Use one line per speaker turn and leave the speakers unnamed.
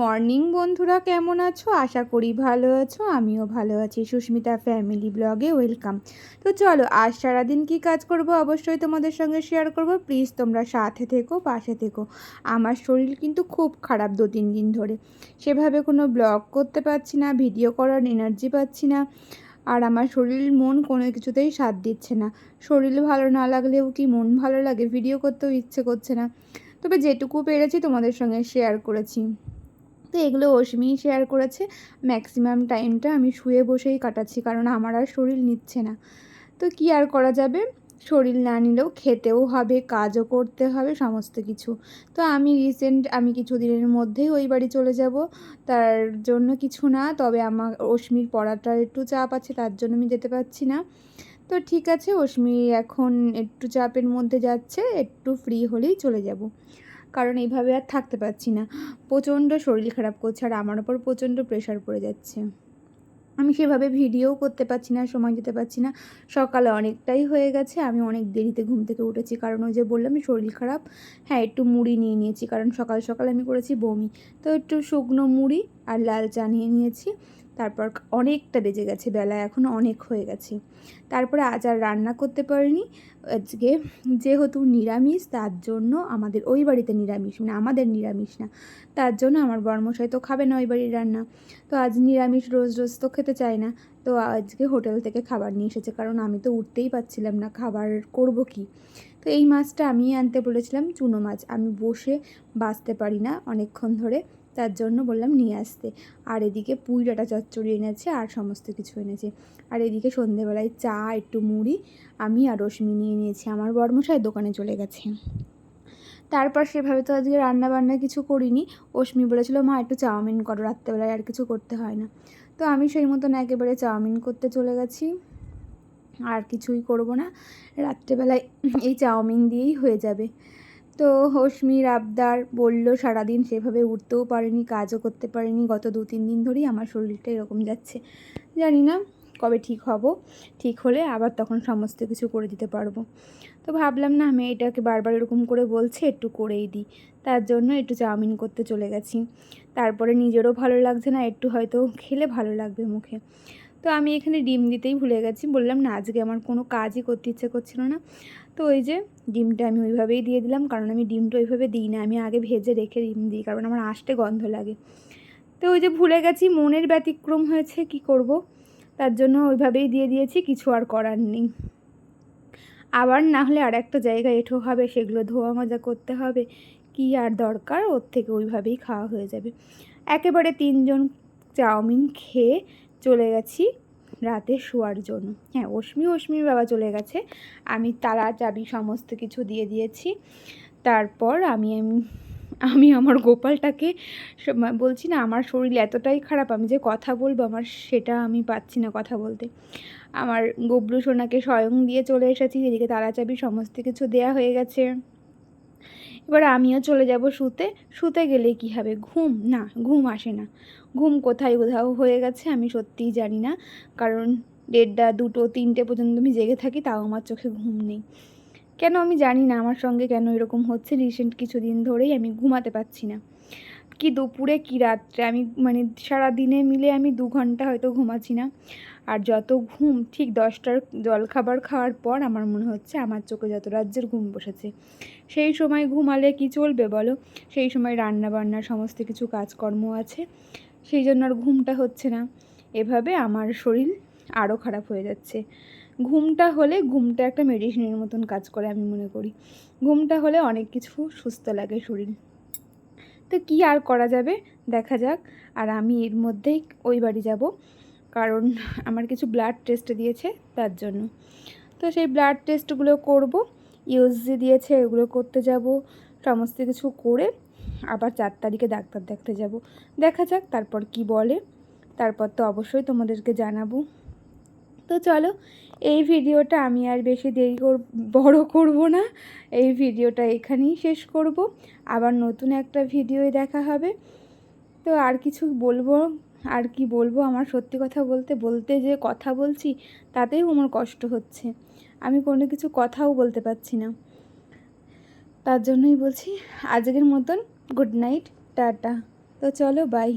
Morning বন্ধুরা, কেমন আছো? আশা করি ভালো আছো, আমিও ভালো আছি। সুস্মিতা ফ্যামিলি ব্লগে ওয়েলকাম। তো চলো, আজ সারাদিন কী কাজ করব? অবশ্যই তোমাদের সঙ্গে শেয়ার করব। প্লিজ তোমরা সাথে থেকো, পাশে থেকো। আমার শরীর কিন্তু খুব খারাপ দু তিন দিন ধরে। সেভাবে কোনো ব্লগ করতে পারছি না, ভিডিও করার এনার্জি পাচ্ছি না। আর আমার শরীর, মন কোনো কিছুতেই সাথ দিচ্ছে না। শরীর ভালো না লাগলেও কি মন ভালো লাগে? ভিডিও করতেও ইচ্ছে করছে না। তবে যেটুকু পেরেছি তোমাদের সঙ্গে শেয়ার করেছি। তো এগুলো অশ্মিই শেয়ার করেছে। ম্যাক্সিমাম টাইমটা আমি শুয়ে বসেই কাটাচ্ছি, কারণ আমার আর শরীর নিচ্ছে না। তো কি আর করা যাবে? শরীর না নিলেও খেতেও হবে, কাজও করতে হবে, সমস্ত কিছু। তো আমি রিসেন্ট আমি কিছু দিনের মধ্যেই ওই বাড়ি চলে যাব। তার জন্য কিছু না, তবে আমার অশ্মির পড়াটার একটু চাপ আছে, তার জন্য আমি যেতে পারছি না। তো ঠিক আছে অশ্মি এখন একটু চাপের মধ্যে যাচ্ছে, একটু ফ্রি হলেই চলে যাব। কারণ এইভাবে আর থাকতে পারছি না। প্রচণ্ড শরীর খারাপ করছে আর আমার ওপর প্রচণ্ড প্রেশার পড়ে যাচ্ছে। আমি সেভাবে ভিডিও করতে পারছি না, সময় দিতে পারছি না। সকালে অনেকটাই হয়ে গেছে, আমি অনেক দেরিতে ঘুম থেকে উঠেছি। কারণ ওই যে বললাম, শরীর খারাপ। হ্যাঁ একটু মুড়ি নিয়ে নিয়েছি, কারণ সকাল সকাল আমি করেছি বমি। তো একটু শুকনো মুড়ি আর লাল চা নিয়ে নিয়েছি। তারপর অনেকটা বেজে গেছে, বেলা এখন অনেক হয়ে গেছে। তারপরে আজ আর রান্না করতে পারিনি। আজকে যেহেতু নিরামিষ, তার জন্য আমাদের ওই বাড়িতে নিরামিষ মানে আমাদের নিরামিষ না, তার জন্য আমার বর্মশাই তো খাবে না ওই বাড়ির রান্না। তো আজ নিরামিষ রোজ রোজ তো খেতে চায় না। তো আজকে হোটেল থেকে খাবার নিয়ে এসেছে, কারণ আমি তো উঠতেই পাচ্ছিলাম না খাবার করব কি। তো এই মাছটা আমি আনতে বলেছিলাম, চুনো মাছ। আমি বসে বাঁচতে পারি না অনেকক্ষণ ধরে। তার জন্য বললাম নিয়ে আসতে। আর এদিকে পুঁই ডাটা চচ্চড়ি এনেছে আর সমস্ত কিছু এনেছে। আর এদিকে সন্ধেবেলায় চা, একটু মুড়ি, আমি আর রশ্মি নিয়ে নিয়েছি। আমার বর্মশাই দোকানে চলে গেছে। তারপর সেভাবে তো আজকে রান্না বান্না কিছু করিনি। অশ্মি বলেছিল, মা, একটু চাউমিন করো, রাত্রেবেলায় আর কিছু করতে হয় না। তো আমি সেই মতন একেবারে চাউমিন করতে চলে গেছি। আর কিছুই করব না। রাত্রেবেলায় এই চাউমিন দিয়েই হয়ে যাবে। তো হসমির আবদার বলল, সারাদিন সেভাবে উঠতেও পারেনি, কাজও করতে পারেনি। গত দু, তিন দিন ধরেই আমার শরীরটা এরকম যাচ্ছে। জানি না কবে ঠিক হব, ঠিক হলে আবার তখন সমস্ত কিছু করে দিতে পারব। তো ভাবলাম, না, আমি এটাকে বারবার এরকম করে বলছে, একটু করেই দিই। তার জন্য একটু চাউমিন করতে চলে গেছি। তারপরে নিজেরও ভালো লাগছে না, একটু হয়তো খেলে ভালো লাগবে মুখে। তো আমি এখানে ডিম দিতেই ভুলে গেছি। বললাম, না, আজকে আমার কোনো কাজই করতে ইচ্ছে করছিল না। তো ওই যে ডিমটা আমি ওইভাবেই দিয়ে দিলাম, কারণ আমি ডিমটা ওইভাবে দিই না। আমি আগে ভেজে রেখে ডিম দিই, কারণ আমার আসতে গন্ধ লাগে। তো ওই যে ভুলে গেছি, মনের ব্যতিক্রম হয়েছে, কি করব? তার জন্য ওইভাবেই দিয়ে দিয়েছি, কিছু আর করার নেই। আবার না হলে আর একটা জায়গায় এঠো হবে, সেগুলো ধোয়া মজা করতে হবে। কি আর দরকার? ওর থেকে ওইভাবেই খাওয়া হয়ে যাবে। একেবারে তিনজন চাউমিন খেয়ে চলে গেছি রাতে শোয়ার জন্য। হ্যাঁ অশ্মি, অশ্মির বাবা চলে গেছে। আমি তালা, চাবি সমস্ত কিছু দিয়ে দিয়েছি। তারপর আমি আমি আমার গোপালটাকে বলছি না, আমার শরীর এতটাই খারাপ, আমি যে কথা বলব আমার সেটা আমি পাচ্ছি না কথা বলতে। আমার গবলু সোনাকে স্বয়ং দিয়ে চলে এসেছি, এদিকে তালা, চাবি সমস্ত কিছু দেয়া হয়ে গেছে। এবার আমিও চলে যাব শুতে। শুতে গেলে কি হবে? ঘুম? না, ঘুম আসে না। ঘুম কোথায় কোথাও হয়ে গেছে আমি সত্যিই জানি না। কারণ দেড়টা, দুটো, তিনটে পর্যন্ত আমি জেগে থাকি, তাও আমার চোখে ঘুম নেই। কেন আমি জানি না আমার সঙ্গে কেন এরকম হচ্ছে। রিসেন্ট কিছুদিন ধরেই আমি ঘুমাতে পারছি না। কি দুপুরে, কি রাত্রে? আমি মানে সারা দিনে মিলে আমি দু ঘণ্টা হয়তো ঘুমাচ্ছি না। আর যত ঘুম, ঠিক দশটার জলখাবার খাওয়ার পর আমার মনে হচ্ছে আমার চোখে যত রাজ্যের ঘুম বসেছে। সেই সময় ঘুমালে কি চলবে বলো? সেই সময় রান্না বান্না সমস্ত কিছু কাজকর্ম আছে। সেই জন্য আর ঘুমটা হচ্ছে না। এভাবে আমার শরীর আরও খারাপ হয়ে যাচ্ছে। ঘুমটা হলে ঘুমটা একটা মেডিসিনের মতন কাজ করে আমি মনে করি। ঘুমটা হলে অনেক কিছু সুস্থ লাগে শরীর। তো কী আর করা যাবে? দেখা যাক। আর আমি এর মধ্যেই ওই বাড়ি যাব। কারণ আমার কিছু ব্লাড টেস্ট দিয়েছে তার জন্য। তো সেই ব্লাড টেস্টগুলো করব। ইউএসজি দিয়েছে এগুলো করতে যাব। সমস্ত কিছু করে আবার চার তারিখে ডাক্তার দেখতে যাব। দেখা যাক তারপর কি বলে। তারপর তো অবশ্যই তোমাদেরকে জানাব। তো চলো, এই ভিডিওটা আমি আর বেশি দেরি কর, বড় করব না। এই ভিডিওটা এখানেই শেষ করব। আবার নতুন একটা ভিডিওয় দেখা হবে। তো আর কিছু বলব? আর কি বলব? আমার সত্যি কথা বলতে বলতে যে কথা বলছি তাতেও আমার কষ্ট হচ্ছে। আমি কোনো কিছু কথাও বলতে পারছি না। তার জন্যই বলছি, আজকের মতন গুড নাইট, টাটা। তো চলো, বাই।